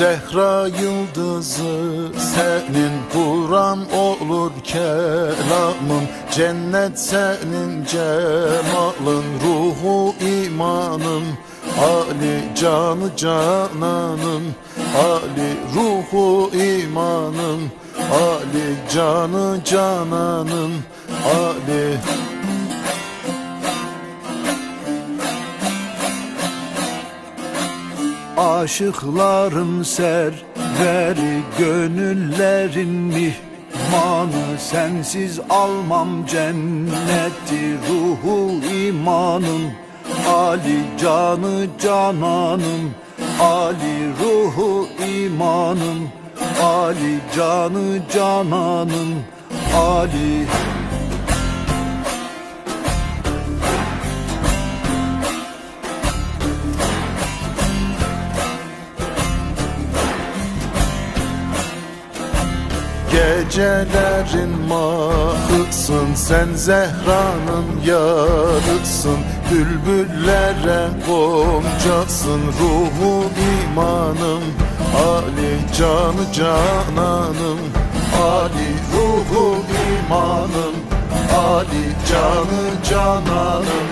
Zehra yıldızı senin Kur'an olur kelamın. Cennet senin cemalın Ruhu imanın. Ali canı cananın Ali ruhu imanın. Ali canı cananın Ali Aşıkların serveri Gönüllerin mihmanı Sensiz almam cenneti Ruhu imanım. Ali canı cananım Ali ruhu imanım. Ali canı cananım Ali Gecelerin mahısın Sen Zehra'nın yarısın. Bülbüllere goncasın Ruhu imanım. Ali canı cananım Ali ruhu imanım. Ali canı cananım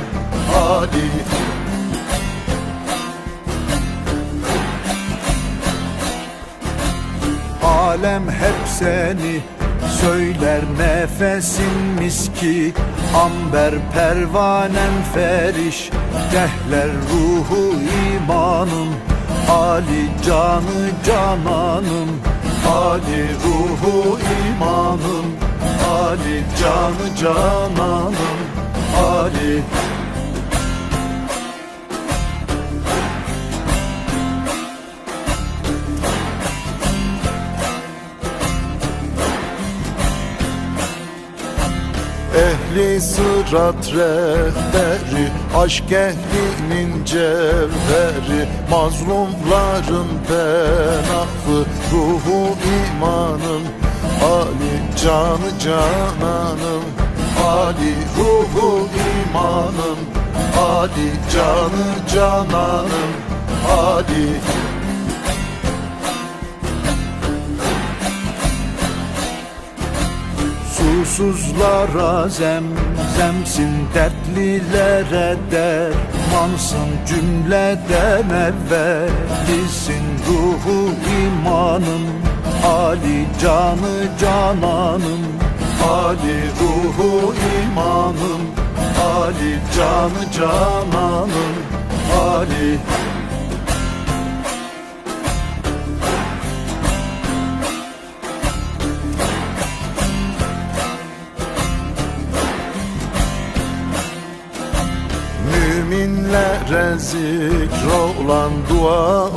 Ali Alem hep seni söyler nefesin miski Amber pervanem feriş Dehler ruhu imanım Ali canı cananım Ali ruhu imanım Ali canı cananım Ali Ehli sırat rehberi Aşk ehlinin cevheri Mazlumların penahı Ruhu imanım Ali canı cananım Ali ruhu imanım Ali canı cananım Ali Susuzlara zemzemsin Dertlilere dermansın Cümleden evvelisin Ruhu imanım Ali canı cananım Ali ruhu imanım Ali canı cananım Ali Müminlere zikrolan dualar